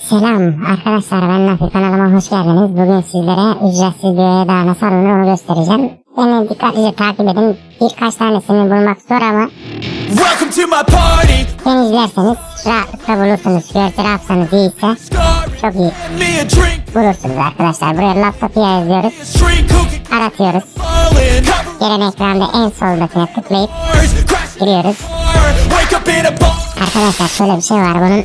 Selam arkadaşlar ben Nafi kanalıma hoş geldiniz. Bugün sizlere ücretsiz üye daha nasıl alınır onu göstereceğim. Beni dikkatlice takip edin. Birkaç tanesini bulmak zor ama Welcome to my party. beni izlerseniz rahatlıkla bulursunuz. Görsel hafızanız iyiyse çok iyi bulursunuz arkadaşlar. Buraya laptopu yazıyoruz. Aratıyoruz. Gelen ekranda en soldakine tıklayıp giriyoruz. Arkadaşlar şöyle bir şey var bunun.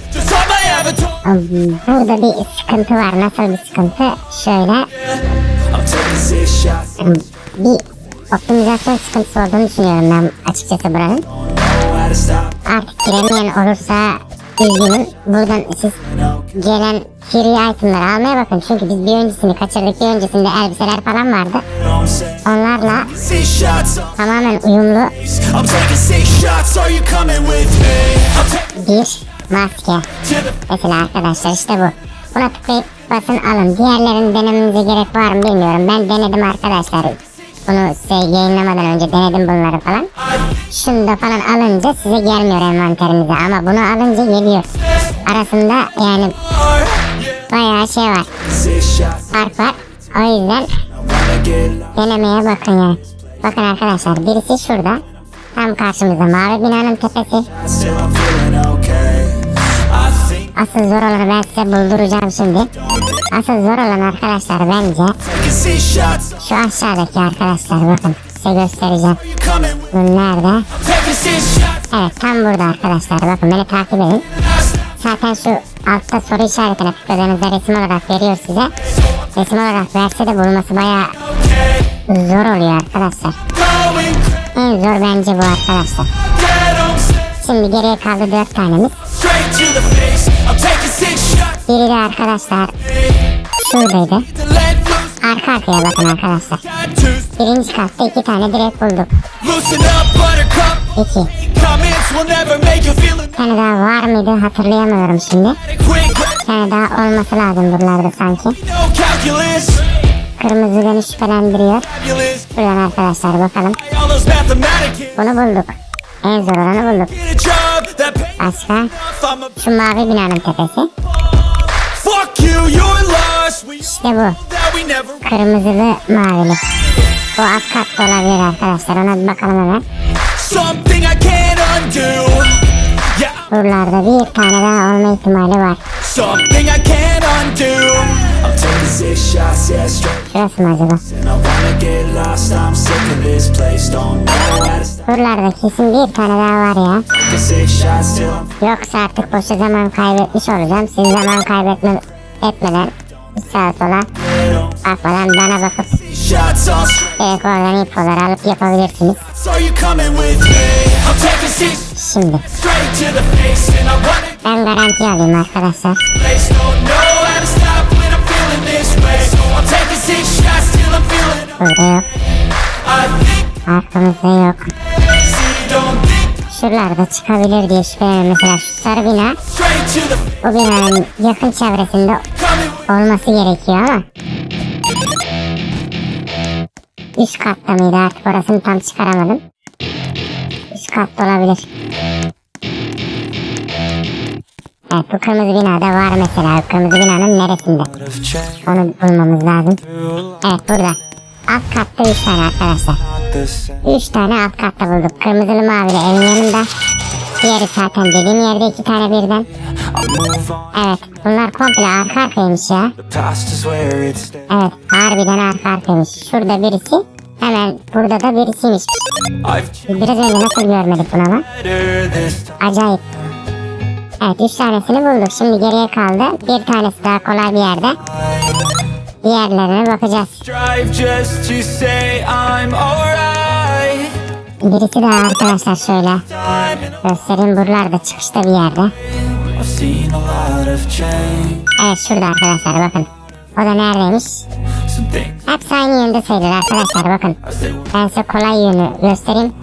Burada bir sıkıntı var. Nasıl bir sıkıntı? Şöyle bir optimizasyon sıkıntısı olduğunu düşünüyorum ben açıkçası buranın. Artık giremeyen olursa üzgünüm. Buradan siz gelen free itemları almaya bakın. Çünkü biz bir öncesini kaçırdık. Bir öncesinde elbiseler falan vardı. Onlarla tamamen uyumlu bir maske. Mesela arkadaşlar işte bu. Buna tıklayıp basın alın. Diğerlerini denememize gerek var mı bilmiyorum. Ben denedim arkadaşlar. Bunu size yayınlamadan önce denedim bunları falan. Şunu da falan alınca size gelmiyor envanterinize ama bunu alınca geliyor. Arasında yani bayağı şey var. Fark var. O yüzden denemeye bakın yani. Bakın arkadaşlar birisi şurada. Tam karşımızda mavi binanın tepesi. Asıl zor olanı ben size bulduracağım şimdi. Asıl zor olan arkadaşlar bence. Şu aşağıdaki arkadaşlar bakın size göstereceğim. Are you coming with Bu nerede? Taking six shots. Evet tam burada arkadaşlar bakın beni takip edin. Zaten şu altta soru işaretine tıkladığınızda resim olarak veriyor size. Resim olarak verse de bulması baya zor oluyor arkadaşlar. En zor bence bu arkadaşlar. Şimdi geriye kaldı 4 tanemiz. Biri de arkadaşlar şuradaydı. Arka arkaya bakın arkadaşlar. Birinci katta iki tane direkt bulduk. İki. Bir tane daha var mıydı hatırlayamıyorum şimdi. Bir tane daha olması lazım buralarda sanki. Kırmızı beni şüphelendiriyor. Buradan arkadaşlar bakalım. Bunu bulduk. En zor olanı bulduk. Başka? Şu mavi binanın tepesi. İşte bu. Kırmızılı mavili. Bu alt katta olabilir arkadaşlar. Ona bir bakalım hemen. Buralarda bir tane daha olma ihtimali var. Şurası mı acaba? And I wanna get lost. I'm sick of this place. Don't know how to stop. Buralarda kesin bir tane daha var ya. Yoksa artık boşa zaman kaybetmiş olacağım. Siz zaman kaybetme etmeden sağa sola bakmadan bana bakıp direkt oradan infoları alıp yapabilirsiniz. Şimdi ben garanti alayım arkadaşlar. Burada yok. Arkamızda yok. Şuralarda çıkabilir diye şüpheleniyorum. Mesela şu sarı bina bu binanın yakın çevresinde olması gerekiyor ama üst katta mıydı artık orasını tam çıkaramadım. Üst katta olabilir. Evet bu kırmızı binada var mesela. Kırmızı binanın neresinde? Onu bulmamız lazım. Evet burada. Alt katta 3 tane arkadaşlar. The same. 3 tane alt katta bulduk. Kırmızılı mavili evin yanında. Diğeri zaten dediğim yerde 2 tane birden. Evet bunlar komple arka arkaymış ya. Evet harbiden arka arkaymış. Şurada birisi hemen burada da birisiymiş. Biraz önce nasıl görmedik bunu time. Acayip. Evet 3 tanesini bulduk. Şimdi geriye kaldı. Bir tanesi daha kolay bir yerde. Diğerlerine bakacağız. Birisi daha arkadaşlar şöyle. Göstereyim buralarda çıkışta bir yerde. Evet şurada arkadaşlar bakın. O da neredeymiş? Hepsi aynı yönde sayılır arkadaşlar bakın. Ben size kolay yönü göstereyim.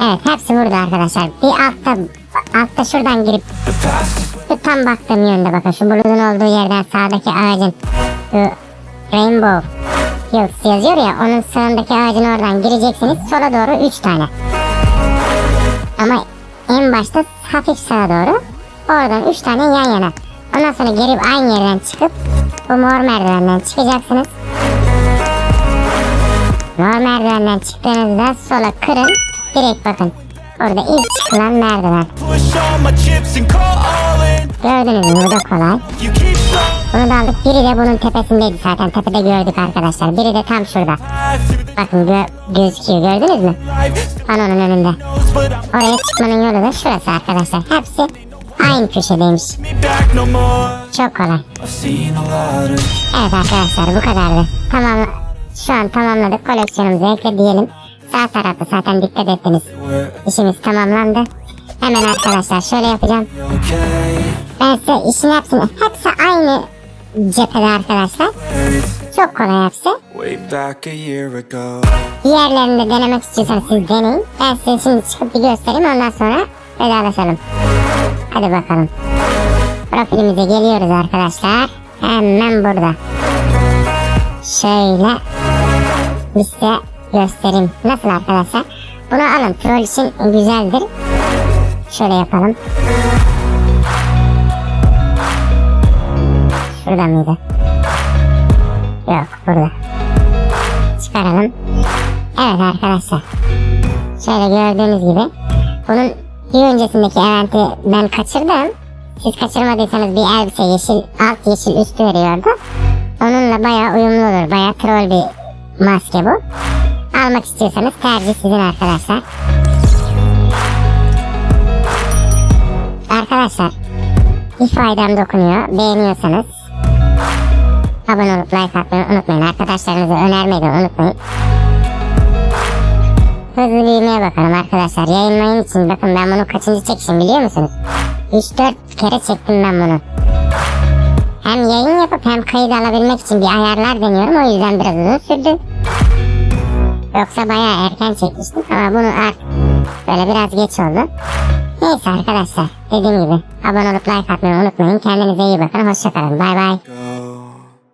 Evet hepsi burada arkadaşlar. Bir altta altta şuradan girip Şu tam baktığım yönde bakın. Şu bulutun olduğu yerden sağdaki ağacın şu Rainbow Hills yazıyor ya onun sağındaki ağacın oradan gireceksiniz. Sola doğru 3 tane. Ama en başta hafif sağa doğru. Oradan 3 tane yan yana. Ondan sonra geri aynı yerden çıkıp bu mor merdivenden çıkacaksınız. Mor merdivenden çıktığınızda sola kırın. Direkt bakın. Orada ilk çıkılan merdiven. Gördünüz mü? Bu da kolay. Bunu da aldık. Biri de bunun tepesindeydi zaten. Tepede gördük arkadaşlar. Biri de tam şurada. Bakın gö gözüküyor. Gördünüz mü? life. Panonun önünde. Oraya çıkmanın yolu da şurası arkadaşlar. Hepsi aynı köşedeymiş. Çok kolay. Evet arkadaşlar bu kadardı. Tamam. Şu an tamamladık. Koleksiyonumuzu ekle diyelim. Sağ tarafta zaten dikkat ettiniz. İşimiz tamamlandı. Hemen arkadaşlar şöyle yapacağım. Ben size işin hepsini, hepsi aynı cephede arkadaşlar. Çok kolay hepsi. Diğerlerini de denemek istiyorsanız siz deneyin. Ben size şimdi çıkıp bir göstereyim ondan sonra vedalaşalım. Hadi bakalım. Profilimize geliyoruz arkadaşlar. Hemen burada. Şöyle size göstereyim. Nasıl arkadaşlar? Bunu alın. Troll için güzeldir. Şöyle yapalım. Şurada mıydı? Yok burada. Çıkaralım. Evet arkadaşlar. Şöyle gördüğünüz gibi. Bunun bir öncesindeki eventi ben kaçırdım. Siz kaçırmadıysanız bir elbise yeşil alt yeşil üstü veriyordu. Onunla bayağı uyumlu olur. Bayağı troll bir maske bu. Almak istiyorsanız tercih sizin arkadaşlar. Arkadaşlar bir faydam dokunuyor. Beğeniyorsanız abone olup like atmayı unutmayın. Arkadaşlarınıza önermeyi de unutmayın. Hızlı büyümeye bakalım arkadaşlar. Yayınlayın için bakın ben bunu kaçıncı çekişim biliyor musunuz? 3-4 kere çektim ben bunu. Hem yayın yapıp hem kayıt alabilmek için bir ayarlar deniyorum. O yüzden biraz uzun sürdü. Yoksa bayağı erken çekmiştim ama bunu artık böyle biraz geç oldu. Neyse arkadaşlar dediğim gibi abone olup like atmayı unutmayın. Kendinize iyi bakın. Hoşçakalın. Bay bay.